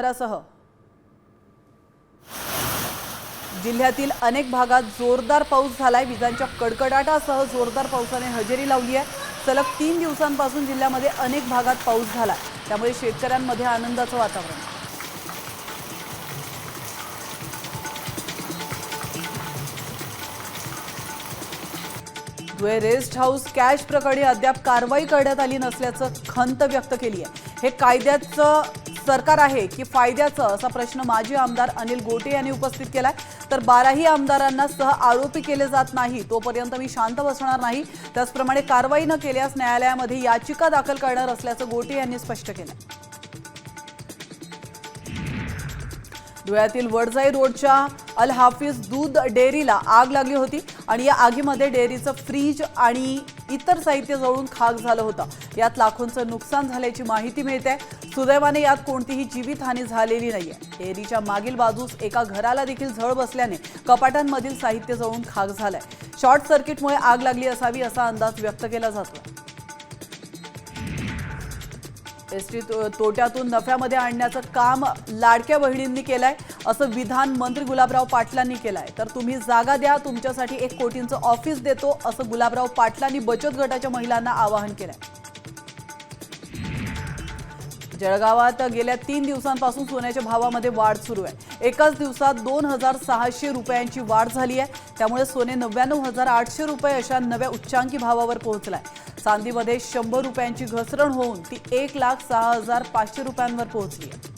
शहरासह. जिल्ह्यातील अनेक भागात जोरदार पाऊस झालाय. विजांच्या कडकडाटासह जोरदार पावसाने हजेरी लावली आहे. सलग तीन दिवसांपासून जिल्ह्यामध्ये अनेक भागात पाऊस झाला त्यामुळे शेतकऱ्यांमध्ये आनंदाचं वातावरण. धुळे रेस्ट हाऊस कॅश प्रकरणी अद्याप कारवाई करण्यात आली नसल्याचं खंत व्यक्त केली आहे हे कायद्याचं सरकार आहे की फायद्याचं असा प्रश्न माजी आमदार अनिल गोटे यांनी उपस्थित केलाय. तर बाराही आमदारांना सह आरोपी केले जात नाही. तोपर्यंत मी शांत बसणार नाही. त्याचप्रमाणे कारवाई न केल्यास न्यायालयामध्ये याचिका दाखल करणार असल्याचं गोटे यांनी स्पष्ट केलं धुळ्यातील वडजाई रोडच्या अल हाफिज दूध डेअरीला आग लागली होती आणि या आगीमध्ये डेअरीचं फ्रीज आणि इतर साहित्य जळून खाक झालं होतं. यात लाखोंचं नुकसान झाल्याची माहिती मिळते. सुदैवाने यात कोणतीही जीवितहानी झालेली नाहीये. डेअरीच्या मागील बाजूस एका घराला देखील झळ बसल्याने कपाटांमधील साहित्य जळून खाक झालंय. शॉर्ट सर्किटमुळे आग लागली असावी असा अंदाज व्यक्त केला जातो एसटी तो- तोट्यातून नफ्यामध्ये आणण्याचं काम लाडक्या बहिणींनी केलंय असं विधान मंत्री गुलाबराव पाटलांनी केलंय. तर तुम्ही जागा द्या तुमच्यासाठी एक कोटींचं ऑफिस देतो असं गुलाबराव पाटलांनी बचत गटाच्या महिलांना आवाहन केलंय. जळगावात गेल्या तीन दिवसांपासून सोन्याच्या भावामध्ये वाढ सुरू आहे. एकाच दिवसात दोन हजार सहाशे रुपयांची वाढ झाली आहे. त्यामुळे सोने नव्याण्णव हजार आठशे रुपये अशा नव्या उच्चांकी भावावर पोहोचलाय. चांदीमध्ये शंभर रुपयांची घसरण होऊन ती एक लाख सहा हजार पाचशे रुपयांवर पोहोचली आहे.